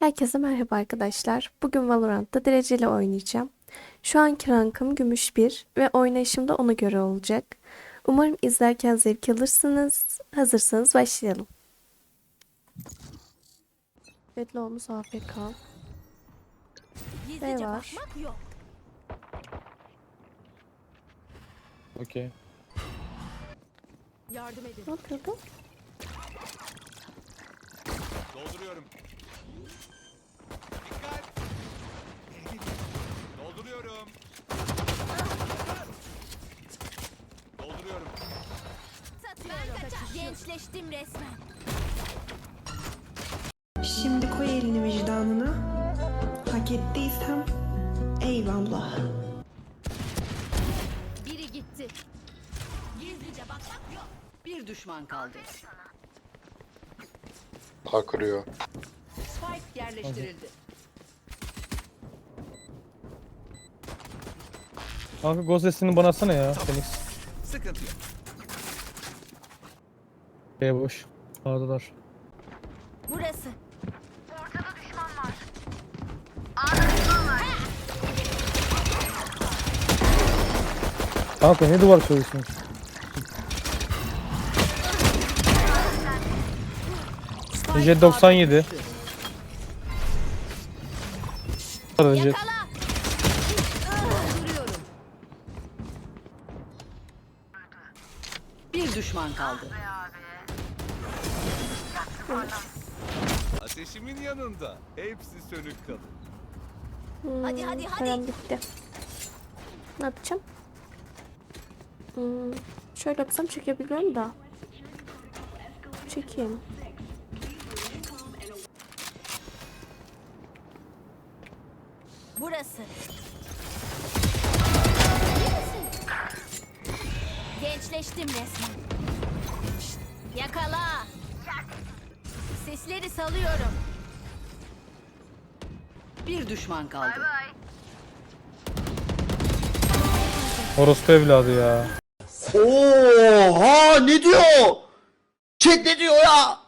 Herkese merhaba arkadaşlar. Bugün Valorant'ta dereceli oynayacağım. Şu anki rankım gümüş 1 ve oynayışım da ona göre olacak. Umarım izlerken zevk alırsınız. Hazırsanız başlayalım. Bedloğumuz AFK. Ne var? bakmak yok. Okey. Yardım edin. Ne yapıyordu? Dolduruyorum. Dolduruyorum. Dolduruyorum. Gençleştim resmen. Şimdi koy elini vicdanına. Hak ettiysem eyvallah. Biri gitti. Gizlice bakmak yok. Bir düşman kaldı. A kuruyor. Spike yerleştirildi. Kanka Ghost sesini bana atsana ya Phoenix. Sıkıntı yok. B boş. A'dalar. Burası. Kanka ne duvar koyuyorsun? Jet 97. Hadi Jet. Yakala. Bir düşman kaldı. Ateşimin yanında. Hepsi sönük kalır. Hmm, Hadi, hadi, hadi. param bitti. Ne yapacağım? Hmm, şöyle yapsam çekebiliyorum da. Çekeyim. Burası. Gençleştim resmen. Şşt, Yakala. Sesleri salıyorum. Bir düşman kaldı. Orospu evladı ya. Oha ne diyor? Chat ne diyor ya?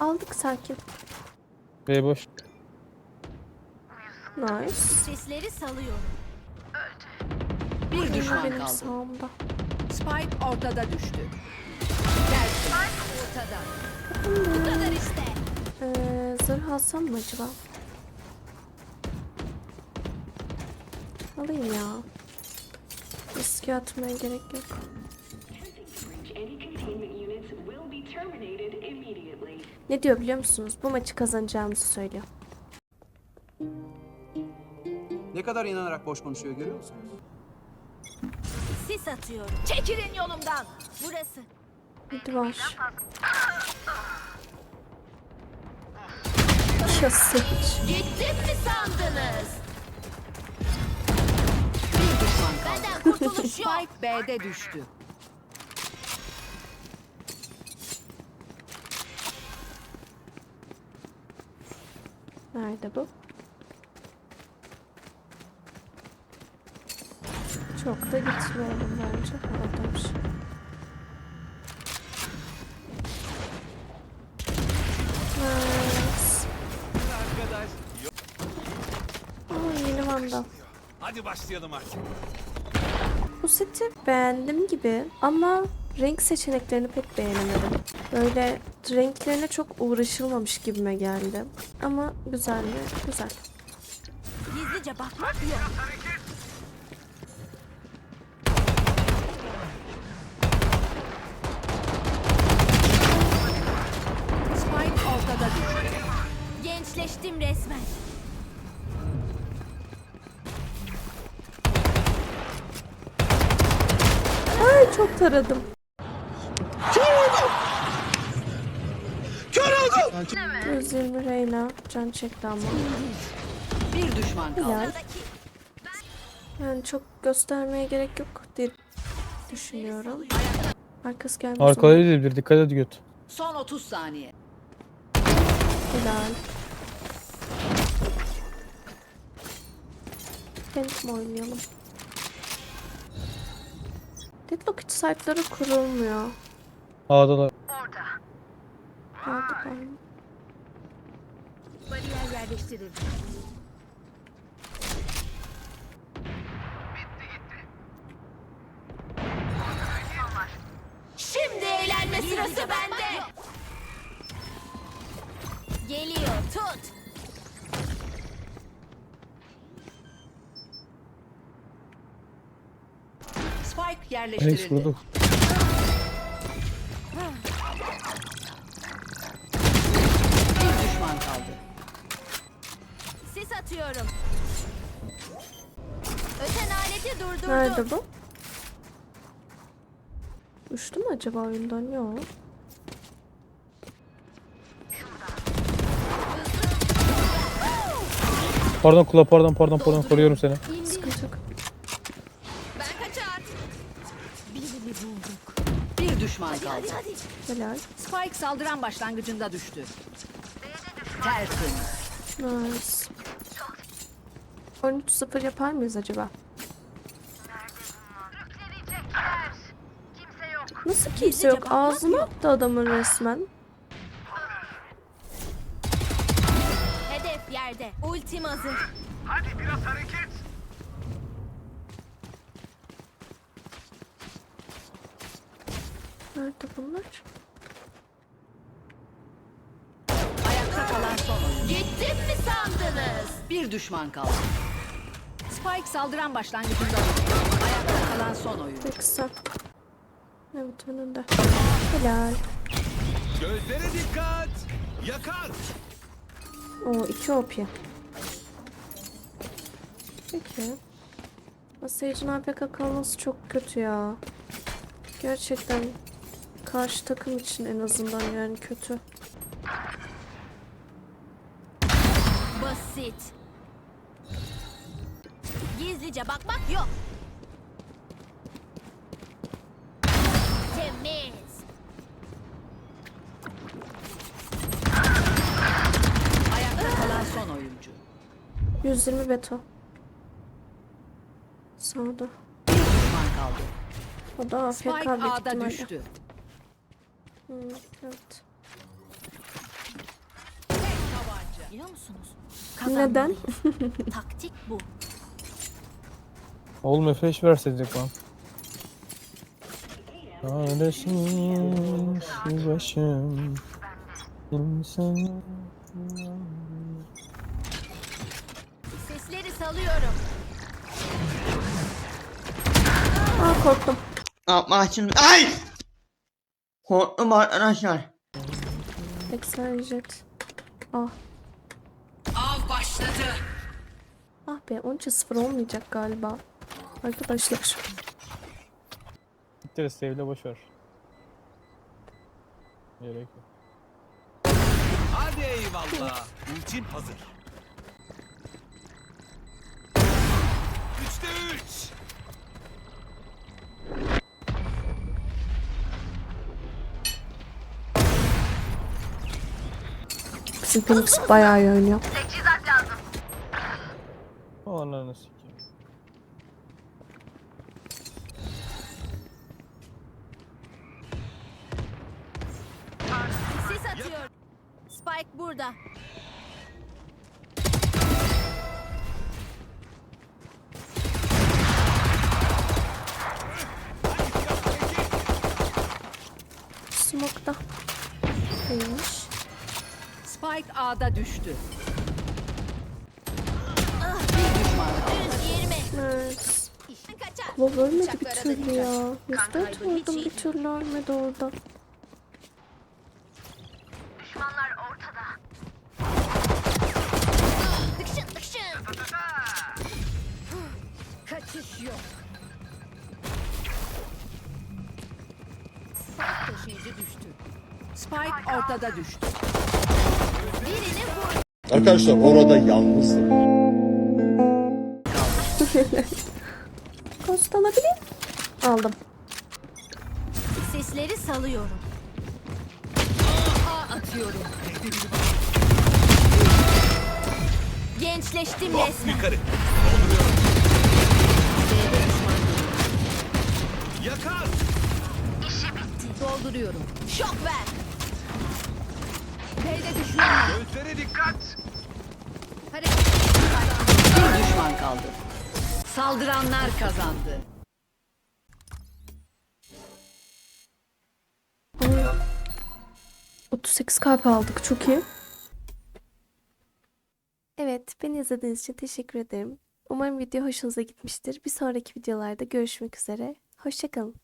Aldık sakin. B boş. Nice. Sesleri salıyorum. Bir düşman Benim kaldı. sağımda. Spike ortada düştü. Ortada. Bu kadar işte. Ee, zırh alsam mı acaba? Alayım ya. Riske atmaya gerek yok. Ne diyor biliyor musunuz? Bu maçı kazanacağımızı söylüyor. Ne kadar inanarak boş konuşuyor görüyor musunuz? Sis atıyorum. Çekilin yolumdan. Burası. Hadi var. Şası. Gittim mi sandınız? Bir düşman kaldı. Benden kurtuluş yok. Spike B'de düştü. Nerede bu? Çok da gitmeyelim bence. Oradaymış. Aa, yeni vandal. Hadi başlayalım artık. Bu seti beğendim gibi ama renk seçeneklerini pek beğenemedim. Böyle renklerine çok uğraşılmamış gibime geldi. Ama güzel mi? Güzel. Gizlice bakmak yok. Gençleştim resmen. Ay çok taradım. Kör oldum. 120 Reyna can çekti ama. Bir düşman kaldı. Helal. Yani çok göstermeye gerek yok diye düşünüyorum. Arkası gelmez Arkada umarım. değil bir dikkat et göt. Son 30 saniye. Helal. Phantom oynayalım. Deadlock hiç site'ları kurulmuyor. A'dalar. Onu. Bariyer yerleştirildi. Şimdi eğlenme sırası bende. Geliyor tut. Rex yerleştirildi. vurdu. Bir düşman kaldı. Sis atıyorum. Öten aleti durdurdum. Nerede bu? Uçtu mu acaba oyundan? Yok. Pardon kula pardon pardon pardon koruyorum seni. Birini bulduk. Bir düşman kaldı. Hadi. Helal. Spike saldıran başlangıcında düştü. Tertemiz. Nice. 13-0 yapar mıyız acaba? Nasıl kimse yok? Ağzına attı adamın resmen. Hedef yerde. Ultim hazır. Nerede bunlar? Ayakta kalan son oyun. Gittim mi sandınız? Bir düşman kaldı. Spike saldıran başlangıcında düştü. Ayakta kalan son oyun. Ve kısa. Evet önünde. Helal. Gözlere dikkat. Yakar. O iki OP. Peki. Sage'in APK kalması çok kötü ya. Gerçekten karşı takım için en azından yani kötü. Basit. Gizlice bakmak yok. Temiz. Ayakta kalan son oyuncu. 120 beto. Sağda. Bir düşman kaldı. O da AFK Spike büyük A'da ihtimalle. düştü. Hmm, evet. Biliyor musunuz? Neden? Taktik bu. Oğlum F5 verseydik lan. Şu başım? İnsan... Sesleri salıyorum. Aa korktum. Yapma şimdi. Ay! Korktum arkadaşlar. Excel jet. Ah. Av başladı. Ah be 13-0 olmayacak galiba. Arkadaşlar. Bitti save'le boş ver. Gerek yok. Hadi eyvallah. Ultim hazır. Üçte üç. Bizim Phoenix bayağı iyi oynuyor. Ananı sikeyim. Sis atıyorum. Spike burada. Spike A'da düştü. Bir düşman kaldı. 120. Nice. Ben kaçar. Klov ölmedi bir türlü ya. Kan 104 kaybı hiç vurdum bir türlü ölmedi orada. Dıkşın dıkşın. Kaçış yok. Spike taşıyıcı düştü. Spike ortada düştü. Arkadaşlar orada yalnızım. Ghost alabilir Aldım. Sesleri salıyorum. A atıyorum. Gençleştim resmen. Yukarı. Yakar. Dolduruyorum. Şok ver. B'de düşman var. Gözlere dikkat. Hareket. Bir düşman kaldı. Saldıranlar kazandı. Oy. 38 kalp aldık. Çok iyi. Evet, beni izlediğiniz için teşekkür ederim. Umarım video hoşunuza gitmiştir. Bir sonraki videolarda görüşmek üzere. Hoşçakalın.